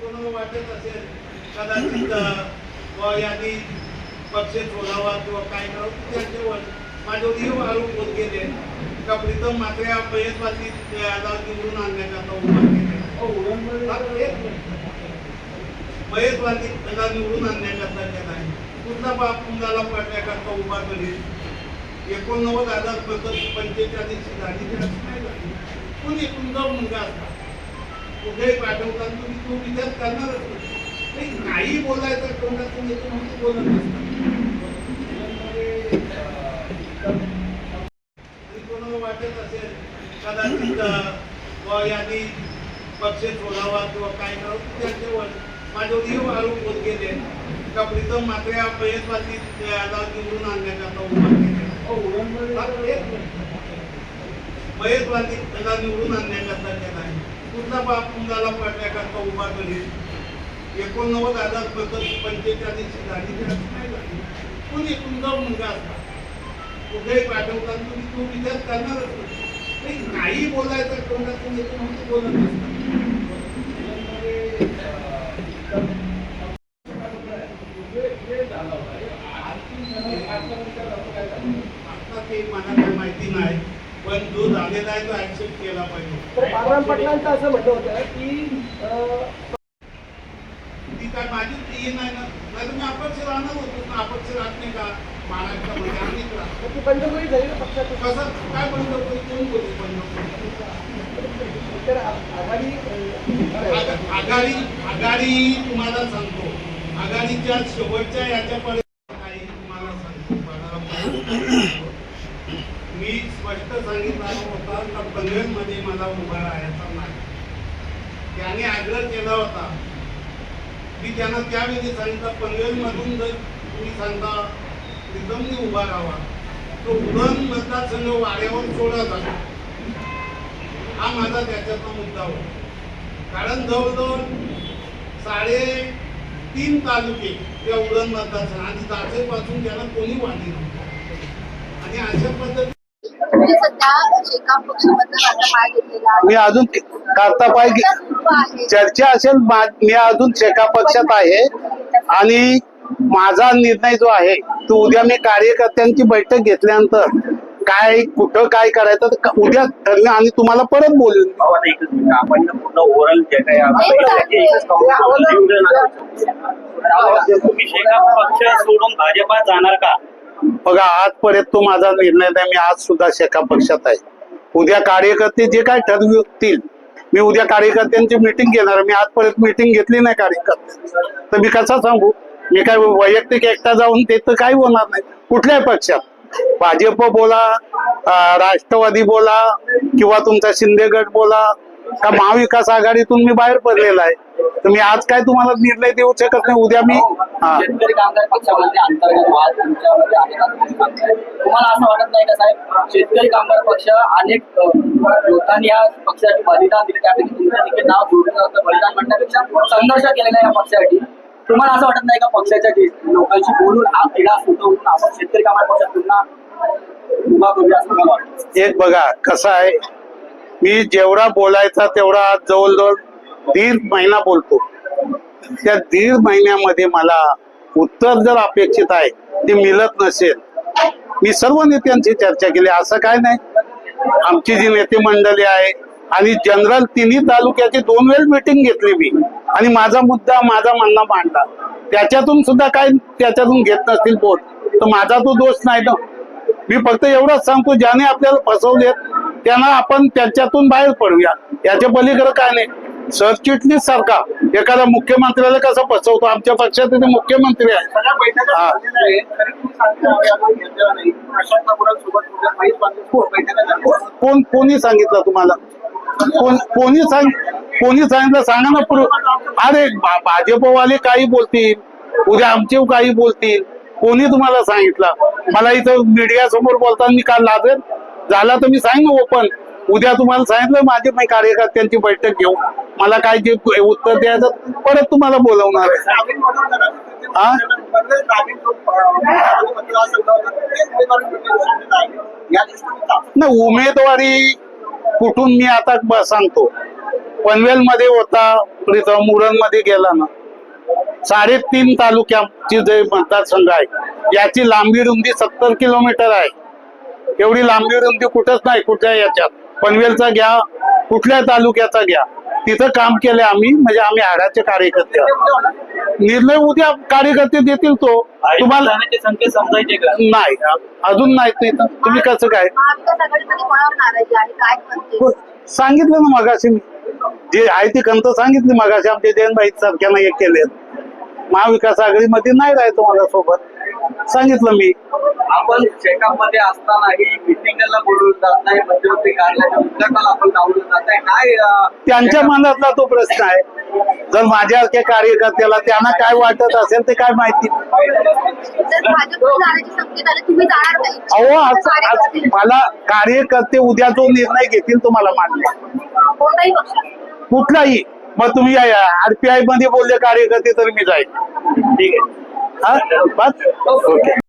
कोणाला वाटत असेल कदाचित यादी पक्ष सोडावा किंवा काय करावं त्यांच्यावर माझ्यावर हे आरोप होत गेले. का प्रीतम मात्र भयस्वासी यादव निवडून आणण्याकरता उभा केले भयस्वासी त्याला निवडून आणण्याकरता केला आहे. कुठला बाप मुलाला पडण्याकरता उभा करेल? एकोणनव्वद हजार पंचेचाळीस झाली तर असं नाही. झाली कोणी तुमचा मुलगा असता कुठेही पाठवताना तुम्ही तो विचार करणारच नाही. नाही बोलायचं तोंडातून येतो म्हणून बोलत कोणाला वाटत असेल कदाचित व यादी पक्ष सोडावा किंवा काय करावं त्यांच्यावर माझ्यावर हे आरोप होत गेले. का प्रीतम मात्र या यादव निवडून आणण्याकरता उभा केले. भयस्वासी त्याला निवडून आणण्याकरता केला. आहे पूर्ण बाप मुलाला पडण्याकरता उभा करेल एकोणनव्वद हजार पंचेचाळीस झाली तर नाही झाली. कोणी तुमचा मुलगा असता कुठेही पाठवता तुम्ही तो विचार करणारच नाही. नाही बोलायचं कोणता तुम्ही म्हणून ते बोलत आता ते मला काही माहिती नाही. पण जो झालेला आहे तो ऍक्सेप्ट केला पाहिजे. पाटलांचं असं म्हणणं होतं की ती काय माझी ती नाही ना. नाही मी अपक्ष राहणार होतो. ना अपक्ष राहत नाही का? महाराष्ट्रामध्ये आम्हीच राहतो. ती बंडखोरी झाली ना पक्षातून. कसं? काय बंद होईल कोण बोलू बंद तर आघाडी अं, आघा- आघाडी आघाडी तुम्हाला सांगतो. आघाडीच्या शेवटच्या याच्यापर्यंत काही तुम्हाला सांगतो बाळाराम. मी स्पष्ट सांगितला होता का पनवेलमध्ये मला उभा राहायचा नाही. त्याने आग्रह केला होता. मी त्यांना त्यावेळी सांगितलं पनवेलमधून जर तुम्ही सांगता प्रीतमने उभा राहावा. तो उरण मतदारसंघ वाड्यावर सोडा आला हा माझा त्याच्यातला मुद्दा होता. कारण जवळजवळ साडे तीन तालुके त्या उरण मतदारसंघ आणि जाचेपासून त्याला कोणी वाढले नव्हतं. आणि अशा पद्धती तुम्ही सध्या शेकाप पक्षाबद्दल आता पाय घेतलेला आहे मी अजून करता पाय चर्चा सुरू आहे चर्चा असेल मा- मी अजून शेका पक्षात आहे आणि माझा निर्णय जो आहे तो उद्या मी कार्यकर्त्यांची बैठक घेतल्यानंतर काय कुठं काय करायचं उद्या ठरलं आणि तुम्हाला परत बोलून. आपण पूर्ण ओव्हरऑल जे काही. तुम्ही शेकाप पक्ष सोडून भाजपात जाणार का बघा आजपर्यंत तो माझा निर्णय नाही मी आज सुद्धा शेका पक्षात आहे. उद्या कार्यकर्ते जे काय ठरवतील मी उद्या कार्यकर्त्यांची मीटिंग घेणार मी आजपर्यंत मीटिंग घेतली नाही कार्यकर्ते तर मी कसा सांगू? मी काय वैयक्तिक एकटा जाऊन ते तर काही होणार नाही. कुठल्याही पक्षात. भाजप बोला राष्ट्रवादी बोला किंवा तुमचा शिंदे गट बोला का महाविकास आघाडीतून मी बाहेर पडलेला आहे. तर मी आज काय तुम्हाला निर्णय देऊ शकत नाही? उद्या मी शेतकरी कामगार पक्षामध्ये अंतर्गत वाद तुमच्यामध्ये सांगताय. तुम्हाला असं वाटत नाही का साहेब? शेतकरी कामगार पक्ष अनेक लोकांनी या पक्षाची बलिदान दिले त्यापैकी तुमचं देखील नाव जोडलं जातं बलिदान म्हणण्यापेक्षा संघर्ष केलेला आहे या पक्षासाठी. तुम्हाला असं वाटत नाही का पक्षाच्या लोकांशी बोलून हा क्रीडा सुटवून आपण शेतकरी कामगार पक्षात पुन्हा उभा करूया असं मला वाटतं. एक बघा कसं आहे? मी जेवढा बोलायचा तेवढा आज जवळजवळ दीड महिना बोलतो. त्या दीड महिन्यामध्ये मला उत्तर जर अपेक्षित आहे ते मिळत नसेल मी सर्व नेत्यांची चर्चा केली. असं काय नाही. आमची जी नेते मंडळी आहे आणि जनरल तिन्ही तालुक्याची दोन वेळ मिटिंग घेतली मी. आणि माझा मुद्दा माझा म्हणणं मांडला. त्याच्यातून सुद्धा काय त्याच्यातून घेत नसतील बोल तर माझा तो दोष नाही ना. मी फक्त एवढंच सांगतो ज्याने आपल्याला फसवलेत त्यांना आपण त्याच्यातून बाहेर पडूया. याच्या पलीकडे काय नाही. सरचिटणीस सारखा एखाद्या मुख्यमंत्र्याला कसं फसवतो? आमच्या पक्षात ते मुख्यमंत्री आहे कोण कोणी सांगितलं तुम्हाला? कोण कोणी सांग कोणी सांगितलं? सांगा ना अरे भाजपवाले काही बोलतील. उद्या आमचे काही बोलतील. कोणी तुम्हाला सांगितलं? मला इथं मीडिया समोर बोलताना मी काल लाजेल झाला तर मी सांग ओपन. उद्या तुम्हाला सांगितलं माझे मी कार्यकर्त्यांची बैठक घेऊ. मला काय जे उत्तर द्यायचं परत तुम्हाला बोलवणार आहे. हा? उमेदवारी नाही उमेदवारी कुठून मी आता सांगतो. पनवेल मध्ये होता प्रीतम मुरणमध्ये गेला ना. साडेतीन तालुक्याची जे मतदारसंघ आहे याची लांबी रुंदी सत्तर किलोमीटर आहे. एवढी लांबी रुंदी कुठंच नाही कुठल्या याच्यात? पनवेलचा घ्या कुठल्या तालुक्याचा घ्या तिथं काम केलं आम्ही म्हणजे आम्ही हाडाचे कार्यकर्ते आहोत. निर्णय उद्या कार्यकर्ते देतील तो. तुम्हाला नाही अजून नाही ते इथं. तुम्ही कसं काय? म्हणते? सांगितलं ना मगाशी मी. जे आहे ती कंत सांगितली मगाशी आमचे जयंतभाई सारख्यांना एक केले महाविकास आघाडीमध्ये नाही राहायचं मला सोबत सांगितलं मी. आपण शेकापमध्ये असतानाही मिटिंगला बोलवलं जात नाही मध्यवर्ती कार्यालयाच्या उद्घाटनाला आपण लावलं जात आहे काय अं, त्यांच्या मनातला तो प्रश्न आहे. जर माझ्यासारख्या कार्यकर्त्याला त्यांना काय वाटत असेल ते काय माहिती? अहो असं आज मला कार्यकर्ते उद्या जो निर्णय घेतील तुम्हाला मान्य आहे. कोणताही पक्ष. कुठलाही. मग तुम्ही या आरपीआयमध्ये बोलले कार्यकर्ते तर मी जाईल. ठीक आहे. हा? बस? ओके.